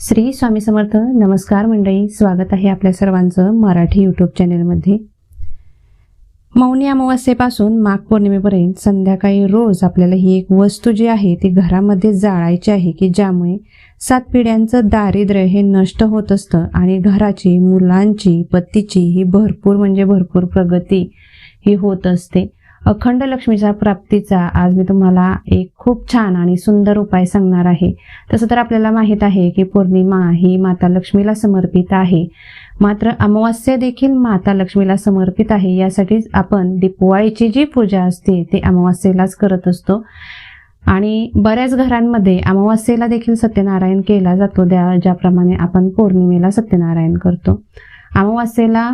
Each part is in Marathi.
श्री स्वामी समर्थ नमस्कार मंडळी. स्वागत आहे आपल्या सर्वांचं मराठी यूट्यूब चॅनेलमध्ये मौनी अमावस्येपासून माघ पौर्णिमेपर्यंत संध्याकाळी रोज आपल्याला ही एक वस्तू जी आहे ती घरामध्ये जाळायची आहे की ज्यामुळे सात पिढ्यांचं दारिद्र्य हे नष्ट होत असतं आणि घराची मुलांची पतीची ही भरपूर म्हणजे भरपूर प्रगती ही होत असते. अखंड लक्ष्मीच्या प्राप्तीचा आज मी तुम्हाला एक खूप छान आणि सुंदर उपाय सांगणार आहे. तसं तर आपल्याला माहीत आहे की पौर्णिमा ही माता लक्ष्मीला समर्पित आहे. मात्र अमावस्या देखील माता लक्ष्मीला समर्पित आहे. यासाठीच आपण दीपवाळीची जी पूजा असते ते अमावस्येलाच करत असतो. आणि बऱ्याच घरांमध्ये अमावस्येला देखील सत्यनारायण केला जातो. त्या ज्याप्रमाणे आपण पौर्णिमेला सत्यनारायण करतो. अमावस्येला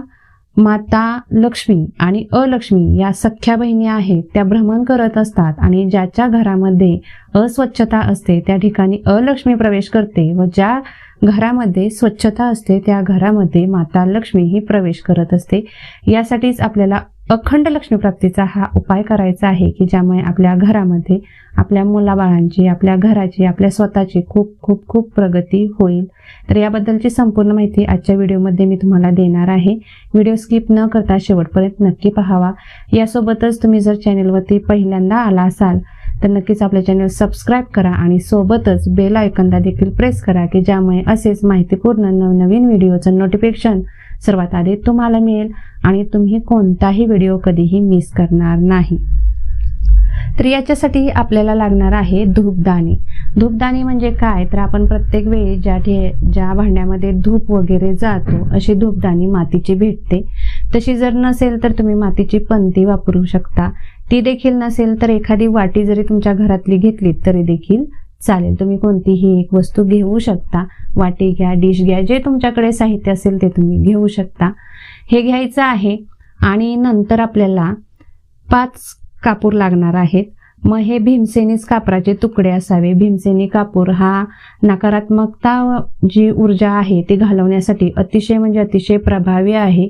माता लक्ष्मी आणि अलक्ष्मी या सख्या बहिणी आहेत. त्या भ्रमण करत असतात आणि ज्याच्या घरामध्ये अस्वच्छता असते त्या ठिकाणी अलक्ष्मी प्रवेश करते व ज्या घरामध्ये स्वच्छता असते त्या घरामध्ये माता लक्ष्मी ही प्रवेश करत असते. यासाठीच आपल्याला अखंड लक्ष्मी प्राप्तीचा हा उपाय करायचा आहे की ज्यामुळे आपल्या घरामध्ये आपल्या मुलाबाळांची आपल्या घराची आपल्या स्वतःची खूप खूप खूप प्रगती होईल. तर याबद्दलची संपूर्ण माहिती आजच्या व्हिडिओमध्ये मी तुम्हाला देणार आहे. व्हिडिओ स्किप न करता शेवटपर्यंत नक्की पाहावा. यासोबतच तुम्ही जर चॅनेलवरती पहिल्यांदा आला असाल तर नक्कीच आपल्या चॅनल सबस्क्राईब करा आणि सोबतच बेल आयकनला देखील प्रेस करा की ज्यामुळे असेच माहितीपूर्ण नवनवीन व्हिडिओचं नोटिफिकेशन सर्वात आधी तुम्हाला मिळेल आणि तुम्ही कोणताही व्हिडिओ कधीही मिस करणार नाही. तर याच्यासाठी आपल्याला लागणार आहे धूपदाणी. धूपदाणी म्हणजे काय? तर आपण प्रत्येक वेळी ज्या ठे ज्या भांड्यामध्ये धूप वगैरे जातो अशी धूपदाणी मातीची भेटते. तशी जर नसेल तर तुम्ही मातीची पंती वापरू शकता. ती देखील नसेल तर एखादी वाटी जरी तुमच्या घरातली घेतली तरी देखील चालेल. तुम्ही कोणतीही एक वस्तू घेऊ शकता. वाटी घ्या डिश घ्या जे तुमच्याकडे साहित्य असेल ते तुम्ही घेऊ शकता. हे घ्यायचं आहे आणि नंतर आपल्याला पाच कापूर लागणार आहेत. मग हे भीमसेनीच कापराचे तुकडे असावे. भीमसेनी कापूर हा नकारात्मकता जी ऊर्जा आहे ती घालवण्यासाठी अतिशय म्हणजे अतिशय प्रभावी आहे.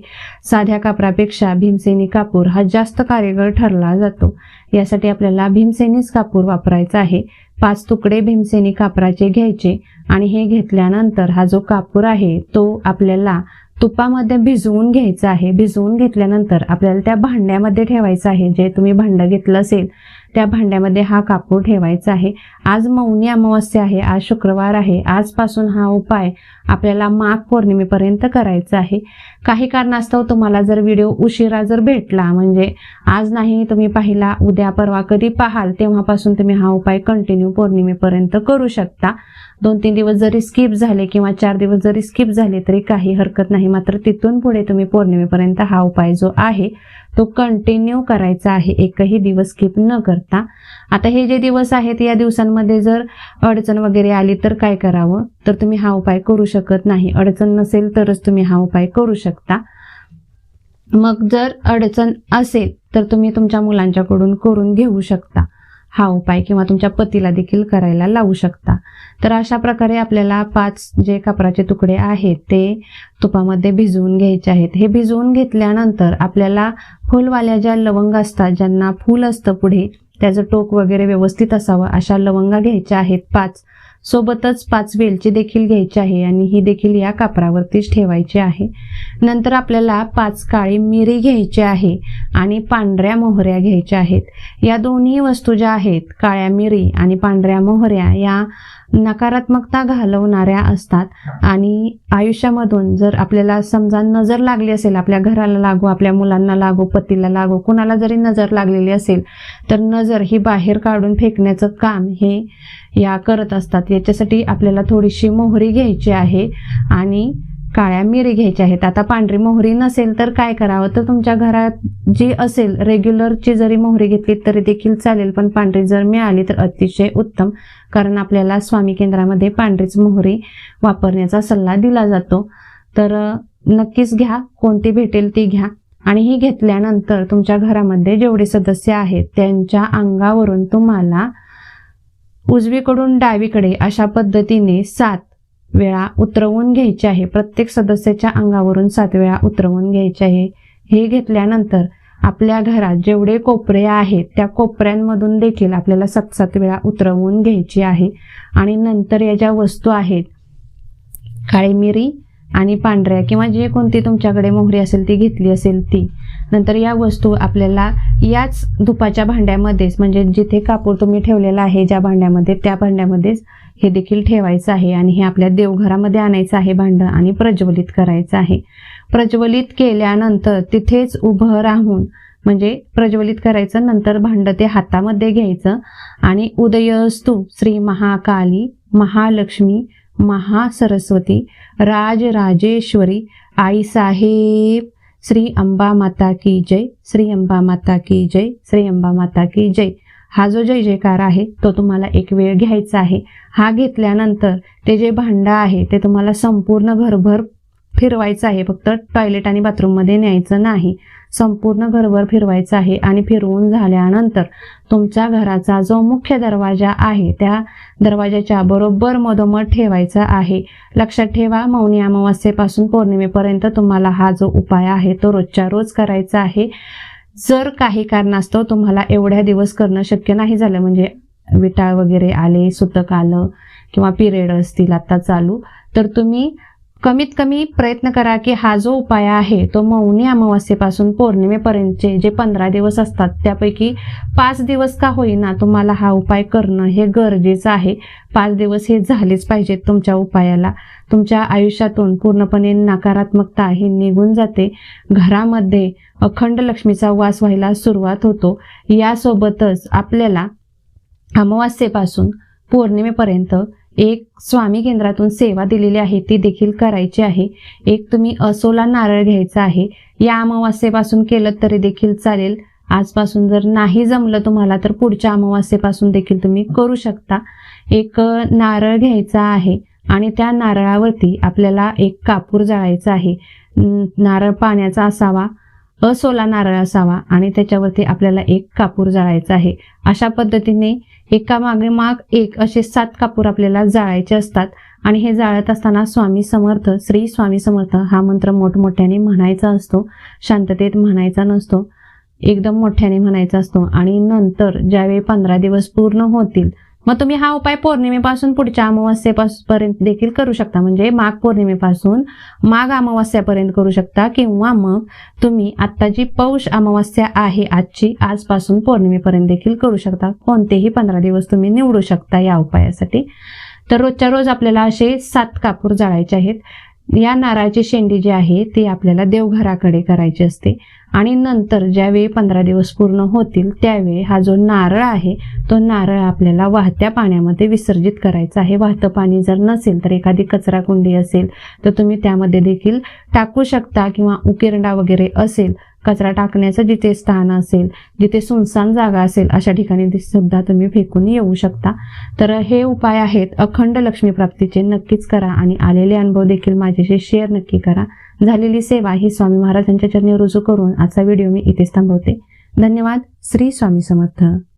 साध्या कापरापेक्षा भीमसेनी कापूर हा जास्त कार्यगर ठरला जातो. यासाठी आपल्याला भीमसेनीच कापूर वापरायचा आहे. पाच तुकडे भीमसेनी कापराचे घ्यायचे आणि हे घेतल्यानंतर हा जो कापूर आहे तो आपल्याला तुपामध्ये भिजवून घ्यायचं आहे. भिजवून घेतल्यानंतर आपल्याला त्या भांड्यामध्ये ठेवायचं आहे. जे तुम्ही भांडं घेतलं असेल त्या भांड्यामध्ये हा कापूर ठेवायचा आहे. आज मौनी अमावस्या आहे आज शुक्रवार आहे. आजपासून हा उपाय आपल्याला माघ पौर्णिमेपर्यंत करायचा आहे. काही कारणास्तव तुम्हाला जर व्हिडिओ उशिरा जर भेटला म्हणजे आज नाही तुम्ही पाहिला उद्या परवा कधी पाहाल तेव्हापासून तुम्ही हा उपाय कंटिन्यू पौर्णिमेपर्यंत करू शकता. दोन तीन दिवस जरी स्किप झाले किंवा चार दिवस जरी स्किप झाले तरी काही हरकत नाही. मात्र तिथून पुढे तुम्ही पौर्णिमेपर्यंत हा उपाय जो आहे तो कंटिन्यू करायचा आहे. एकही दिवस स्किप न करता. आता हे जे दिवस आहेत या दिवसांमध्ये जर अडचण वगैरे आली तर काय करावं? तर तुम्ही हा उपाय करू शकत नाही. अडचण नसेल तरच तुम्ही हा उपाय करू शकता. मग जर अडचण असेल तर तुम्ही तुमच्या मुलांच्याकडून करून घेऊ शकता. हा उपाय किंवा तुमच्या पतीला देखील करायला लावू शकता. तर अशा प्रकारे आपल्याला पाच जे कापराचे तुकडे आहेत ते तुपामध्ये भिजवून घ्यायचे आहेत. हे भिजवून घेतल्यानंतर आपल्याला फुलवाल्या ज्या लवंग असतात ज्यांना फूल असतं पुढे त्याचं टोक वगैरे व्यवस्थित असावं अशा लवंगा घ्यायच्या आहेत पाच. सोबतच पाच वेलची देखील घ्यायची आहे आणि ही देखील या कापरावरतीच ठेवायची आहे. नंतर आपल्याला पाच काळी मिरी घ्यायची आहे आणि पांढऱ्या मोहऱ्या घ्यायच्या आहेत. या दोन्ही वस्तू ज्या आहेत काळ्या मिरी आणि पांढऱ्या मोहऱ्या या नकारात्मकता घालवणाऱ्या असतात. आणि आयुष्यामधून जर आपल्याला समजा नजर लागली असेल आपल्या घराला लागू आपल्या मुलांना लागू पतीला लागू कुणाला जरी नजर लागलेली असेल तर नजर ही बाहेर काढून फेकण्याचं काम हे या करत असतात. याच्यासाठी आपल्याला थोडीशी मोहरी घ्यायची आहे. आणि काळ्या मिरी घ्यायच्या आहेत. आता पांढरी मोहरी नसेल तर काय करावं? तर तुमच्या घरात जी असेल रेग्युलरची जरी मोहरी घेतली तरी देखील चालेल पण पांढरी जर मिळाली तर अतिशय उत्तम कारण आपल्याला स्वामी केंद्रामध्ये पांढरीच मोहरी वापरण्याचा सल्ला दिला जातो. तर नक्कीच घ्या. कोणती भेटेल ती घ्या. आणि ही घेतल्यानंतर तुमच्या घरामध्ये जेवढे सदस्य आहेत त्यांच्या अंगावरून तुम्हाला उजवीकडून डावीकडे अशा पद्धतीने सात वेळा उतरवून घ्यायचे आहे. प्रत्येक सदस्याच्या अंगावरून सात वेळा उतरवून घ्यायचे आहे. हे घेतल्यानंतर आपल्या घरात जेवढे कोपरे आहेत त्या कोपऱ्यांमधून देखील आपल्याला सात सात वेळा उतरवून घ्यायची आहे. आणि नंतर या ज्या वस्तू आहेत काळी मिरी आणि पांढऱ्या किंवा जे कोणती तुमच्याकडे मोहरी असेल ती घेतली असेल ती नंतर या वस्तू आपल्याला याच धुपाच्या भांड्यामध्येच म्हणजे जिथे कापूर तुम्ही ठेवलेला आहे ज्या भांड्यामध्ये त्या भांड्यामध्येच हे देखील ठेवायचं आहे आणि हे आपल्या देवघरामध्ये आणायचं आहे भांडं आणि प्रज्वलित करायचं आहे. प्रज्वलित केल्यानंतर तिथेच उभं राहून म्हणजे प्रज्वलित करायचं नंतर भांडं ते हातामध्ये घ्यायचं आणि उदयस्तु श्री महाकाली महालक्ष्मी महासरस्वती राजराजेश्वरी आई साहेब श्री अंबा माता की जय श्री अंबा माता की जय श्री अंबा माता की जय. हा जो जय जयकार आहे तो तुम्हाला एक वेळ घ्यायचा आहे. हा घेतल्यानंतर ते जे भांडं आहे ते तुम्हाला संपूर्ण घरभर फिरवायचं आहे. फक्त टॉयलेट आणि बाथरूममध्ये न्यायचं नाही. संपूर्ण घरभर फिरवायचं आहे आणि फिरवून झाल्यानंतर तुमच्या घराचा जो मुख्य दरवाजा आहे त्या दरवाजाच्या बरोबर मधोमध ठेवायचा आहे. लक्षात ठेवा मौनी अमावास्येपासून पौर्णिमेपर्यंत तुम्हाला हा जो उपाय आहे तो रोजच्या रोज करायचा आहे. जर काही कारणास्तव तुम्हाला एवढ्या दिवस करणं शक्य नाही झालं. म्हणजे विटाळ वगैरे आले सुतक आलं किंवा पिरियड असतील आता चालू. तर तुम्ही कमीत कमी प्रयत्न करा की हा जो उपाय आहे तो मौनी अमावास्येपासून पौर्णिमेपर्यंतचे जे पंधरा दिवस असतात त्यापैकी पाच दिवस का होईना तुम्हाला हा उपाय करणं हे गरजेचं आहे. पाच दिवस हे झालेच पाहिजेत तुमच्या उपायाला. तुमच्या आयुष्यातून पूर्णपणे नकारात्मकता ही निघून जाते. घरामध्ये अखंड लक्ष्मीचा वास व्हायला सुरुवात होतो. यासोबतच आपल्याला अमावास्येपासून पौर्णिमेपर्यंत एक स्वामी केंद्रातून सेवा दिलेली आहे ती देखील करायची आहे. एक तुम्ही असोला नारळ घ्यायचा आहे. या अमावास्येपासून केलं तरी देखील चालेल. आजपासून जर नाही जमलं तुम्हाला तर पुढच्या अमावास्येपासून देखील तुम्ही करू शकता. एक नारळ घ्यायचा आहे आणि त्या नारळावरती आपल्याला एक कापूर जाळायचा आहे. नारळ पाण्याचा असावा असोला नारळ असावा आणि त्याच्यावरती आपल्याला एक कापूर जाळायचा आहे. अशा पद्धतीने एका मागे माग एक असे सात कापूर आपल्याला जाळायचे असतात. आणि हे जाळत असताना स्वामी समर्थ श्री स्वामी समर्थ हा मंत्र मोठमोठ्याने म्हणायचा असतो. शांततेत म्हणायचा नसतो. एकदम मोठ्याने म्हणायचा असतो. आणि नंतर ज्यावेळी पंधरा दिवस पूर्ण होतील मग तुम्ही हा उपाय पौर्णिमेपासून पुढच्या अमावस्येपर्यंत देखील करू शकता. म्हणजे माघ पौर्णिमेपासून माघ अमावस्यापर्यंत करू शकता किंवा मग तुम्ही आता जी पौष अमावस्या आहे आजची आजपासून पौर्णिमेपर्यंत देखील करू शकता. कोणतेही पंधरा दिवस तुम्ही निवडू शकता या उपायासाठी. तर रोजच्या रोज आपल्याला असे सात कापूर जाळायचे आहेत. या नारळाची शेंडी जी आहे ती आपल्याला देवघराकडे करायची असते. आणि नंतर ज्यावेळी पंधरा दिवस पूर्ण होतील त्यावेळी हा जो नारळ आहे तो नारळ आपल्याला वाहत्या पाण्यामध्ये विसर्जित करायचा आहे. वाहतं पाणी जर नसेल तर एखादी कचरा कुंडी असेल तर तुम्ही त्यामध्ये देखील टाकू शकता किंवा उकिरडा वगैरे असेल कचरा टाकण्याचं जिथे स्थान असेल जिथे सुनसान जागा असेल अशा ठिकाणी ते सुद्धा तुम्ही फेकून येऊ शकता. तर हे उपाय आहेत. अखंड लक्ष्मी प्राप्तीचे नक्कीच करा आणि आलेले अनुभव देखील माझ्याशी शेअर नक्की करा. झालेली सेवा ही स्वामी महाराजांच्या चरणी रुजू करून आजचा व्हिडिओ मी इथेच थांबवते. धन्यवाद. श्री स्वामी समर्थ.